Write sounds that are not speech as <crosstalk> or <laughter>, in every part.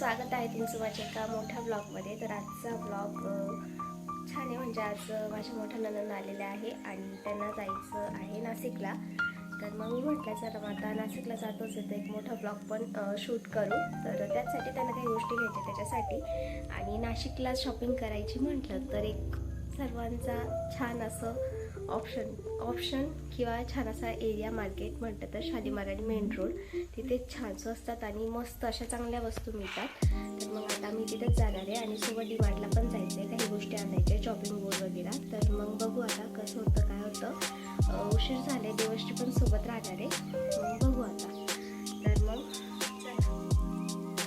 स्वागत आहे तुमचं माझ्या एका मोठ्या ब्लॉगमध्ये तर आजचा ब्लॉग छान आहे. म्हणजे आज माझ्या मोठ्या नंदन आलेल्या आहे आणि त्यांना जायचं आहे नाशिकला. तर मग मी म्हटलं चला मग आता नाशिकला जातोच येतं तर एक मोठा ब्लॉग पण शूट करू. तर त्याचसाठी त्यांना काही गोष्टी घ्यायच्या त्याच्यासाठी. आणि नाशिकला शॉपिंग करायची म्हटलं तर एक सर्वांचा छान असं ऑप्शन ऑप्शन किंवा छान असा एरिया मार्केट म्हटलं तर शालीमार आणि मेन रोड. तिथे छान स्वस्तात आणि मस्त अशा चांगल्या वस्तू मिळतात. तर मग आता मी तिथेच जाणार आहे आणि सोबत डिमार्टला पण जायचं आहे काही गोष्टी आणायच्या शॉपिंग बोर्ड वगैरे. तर मग बघू आता कसं होतं काय होतं. उशीर झाले देवश्री पण सोबत राहणार आहे. मग बघू आता. तर मग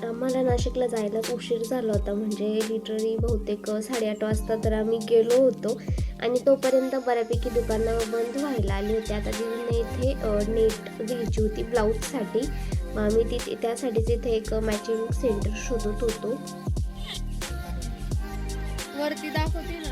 आम्हाला नाशिकला जायलाच उशीर झाला होता म्हणजे लिटरली बहुतेक साडेआठ वाजता तर आम्ही गेलो होतो. आणि तोपर्यंत बऱ्यापैकी दुकानं बंद व्हायला आली होती. आता दिदीने इथे नेट घ्यायची होती ब्लाऊजसाठी. मग तिथे त्यासाठीच इथे एक मॅचिंग सेंटर शोधत होतो. वरती दाखवते ना.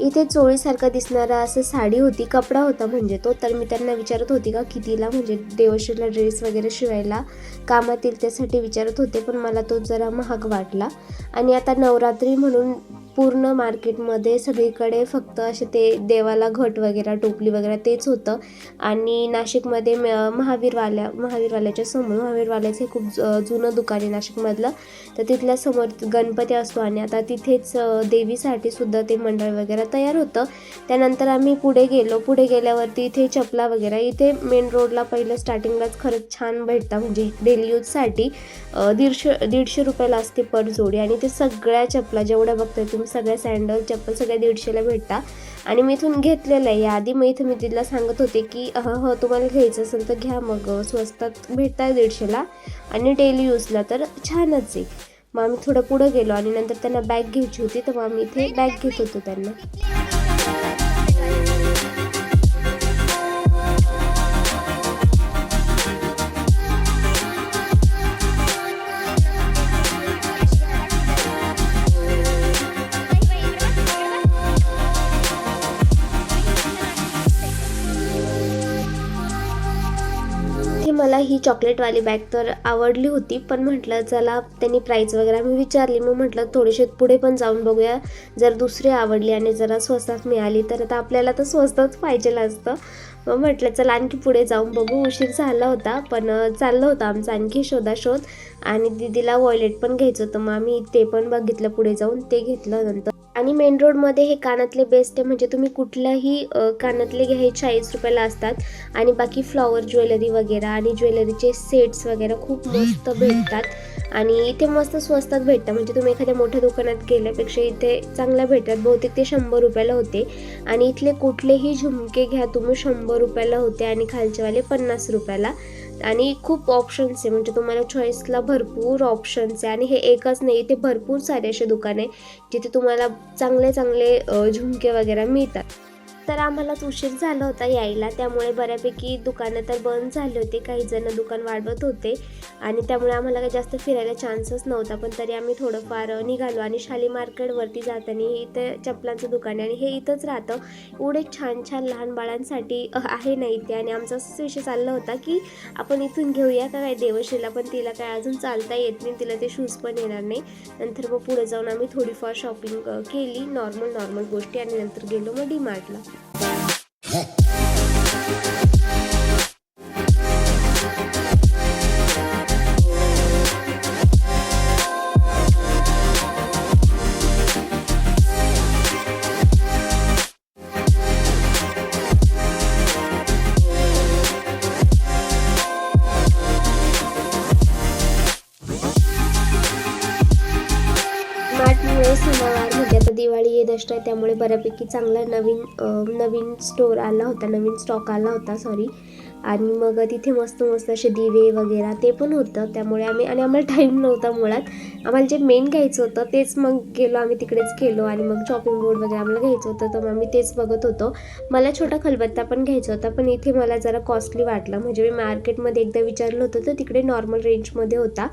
इथे चोळीसारखा दिसणारा असं साडी होती कपडा होता म्हणजे तो. तर मी त्यांना विचारत होती का कितीला म्हणजे देवश्रीला ड्रेस वगैरे शिवायला कामात येईल त्यासाठी विचारत होते पण मला तो जरा महाग वाटला. आणि आता नवरात्री म्हणून पूर्ण मार्केटमध्ये सगळीकडे फक्त असे ते देवाला घट वगैरे टोपली वगैरे तेच होतं. आणि नाशिकमध्ये म- महावीरवाल्या महावीरवाल्याच्या समोर महावीरवाल्याचं हे खूप ज- जुनं दुकान आहे नाशिकमधलं. तर तिथल्या समोर गणपती असतो आणि आता तिथेच देवीसाठी सुद्धा ते मंडळ वगैरे तयार होतं. त्यानंतर आम्ही पुढे गेलो. पुढे गेल्यावरती इथे चपला वगैरे इथे मेन रोडला पहिलं स्टार्टिंगलाच खरंच छान भेटतं. म्हणजे डेली यूजसाठी दीडशे दीडशे रुपयाला असते पर जोडी आणि ते सगळ्या चपला जेवढ्या बघताय तुम्ही सगळ्या सँडल चप्पल सगळ्या दीडशेला भेटता. आणि मी इथून घेतलेलं आहे. याआधी मग इथं मी तिला सांगत होते की ह हो तुम्हाला घ्यायचं असेल तर घ्या मग. स्वस्तात भेटतात दीडशेला आणि डेली यूजला तर छानच आहे. मग आम्ही थोडं पुढं गेलो आणि नंतर त्यांना बॅग घ्यायची होती तर मग आम्ही इथे बॅग घेत होतो त्यांना. मला ही चॉकलेटवाली बॅग तर आवडली होती पण म्हटलं चला त्यांनी प्राईस वगैरे मी विचारली. मग म्हटलं थोडेसे पुढे पण जाऊन बघूया. जर दुसरी आवडली आणि जरा स्वस्तात मिळाली तर आता आपल्याला तर स्वस्तच पाहिजे असतं. मग म्हटलं चला आणखी पुढे जाऊन बघू. उशीर झाला होता पण चाललं होतं आमचं आणखी शोधाशोध. आणि दिदीला वॉयलेट पण घ्यायचं होतं. मग आम्ही ते पण बघितलं पुढे जाऊन ते घेतलं नंतर. आणि मेन रोडमध्ये हे कानातले बेस्ट आहे. म्हणजे तुम्ही कुठल्याही कानातले घ्या हे चाळीस रुपयाला असतात. आणि बाकी फ्लॉवर ज्वेलरी वगैरे आणि ज्वेलरीचे सेट्स वगैरे खूप मस्त भेटतात. आणि इथे मस्त स्वस्तात भेटतात म्हणजे तुम्ही एखाद्या मोठ्या दुकानात गेल्यापेक्षा इथे चांगल्या भेटतात. बहुतेक ते शंभर रुपयाला होते. आणि इथले कुठलेही झुमके घ्या तुम्ही शंभर रुपयाला होते आणि खालचेवाले पन्नास रुपयाला. आणि खूप ऑप्शन्स आहे. म्हणजे तुम्हाला चॉईसला भरपूर ऑप्शन्स आहे. आणि हे एकच नाही इथे भरपूर सारे असे दुकान आहे जिथे तुम्हाला चांगले चांगले झुमके वगैरे मिळतात. तर आम्हालाच उशीर झाला होता यायला. त्यामुळे बऱ्यापैकी दुकानं तर बंद झाले होते. काही जण दुकान वाढवत होते. आणि त्यामुळे आम्हाला काही जास्त फिरायला चान्सच नव्हता. पण तरी आम्ही थोडंफार निघालो आणि शाली मार्केटवरती जाताना हे इथं चपलांचं दुकान आहे आणि हे इथंच राहतं. एवढे छान छान लहान बाळांसाठी आहे ना इथे. आणि आमचा असंच विषय चालला होता की आपण इथून घेऊया का काय देवशीला पण तिला काय अजून चालता येत नाही. तिला ते शूज पण येणार नाही. नंतर मग पुढे जाऊन आम्ही थोडीफार शॉपिंग केली. नॉर्मल नॉर्मल गोष्टी. आणि नंतर गेलो मग डीमार्टला सणावार म्हणजे आता दिवाळी येत आहे त्यामुळे बऱ्यापैकी चांगला नवीन नवीन स्टोर आला होता नवीन स्टॉक आला होता सॉरी आणि मग तिथे मस्त मस्त असे दिवे वगैरे ते पण होतं त्यामुळे आम्ही आणि आम्हाला टाईम नव्हता मुळात. आम्हाला जे मेन घ्यायचं होतं तेच मग गेलो आम्ही तिकडेच गेलो आणि मग शॉपिंग बोर्ड वगैरे आम्हाला घ्यायचं होतं तर मग आम्ही तेच बघत होतो. मला छोटा खलबत्ता पण घ्यायचा होता पण इथे मला जरा कॉस्टली वाटला. म्हणजे मी मार्केटमध्ये एकदा विचारलं होतं तर तिकडे नॉर्मल रेंजमध्ये होता.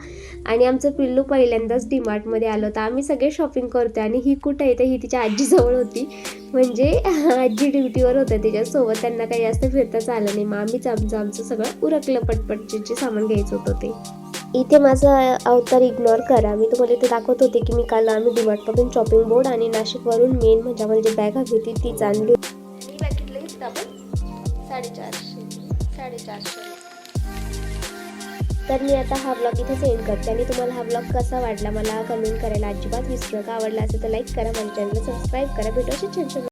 आणि आमचं पिल्लू पहिल्यांदाच डीमार्टमध्ये आलं होतं. आम्ही सगळे शॉपिंग करतो आणि ही कुठं आहे तर ही तिच्या आजीजवळ होती. म्हणजे <laughs> आजी ड्युटीवर होतं तिच्यासोबत त्यांना काही जास्त फिरताच आलं नाही. मग आम्हीच आमचं आमचं सगळं उरकलं पटपटचे जे सामान घ्यायचं होतं ते. इथे माझा अवतार इग्नोर करा. मी तुम्हाला इथे दाखवत होते की मी काल आम्ही डीमार्टमधून शॉपिंग बोर्ड आणि नाशिकवरून मेन म्हणजे जी बॅग हवी होती तीच आणली ही घेतली आपण? साडेचारशे साडेचारशे. तर मी आता हा ब्लॉग इथेच सेंड करते. आणि तुम्हाला हा ब्लॉग कसा वाटला मला कमेंट करायला अजिबात विसरू नका. आवडला असेल तर लाईक करा माझ्या चॅनलला सबस्क्राईब करा. भेटू छान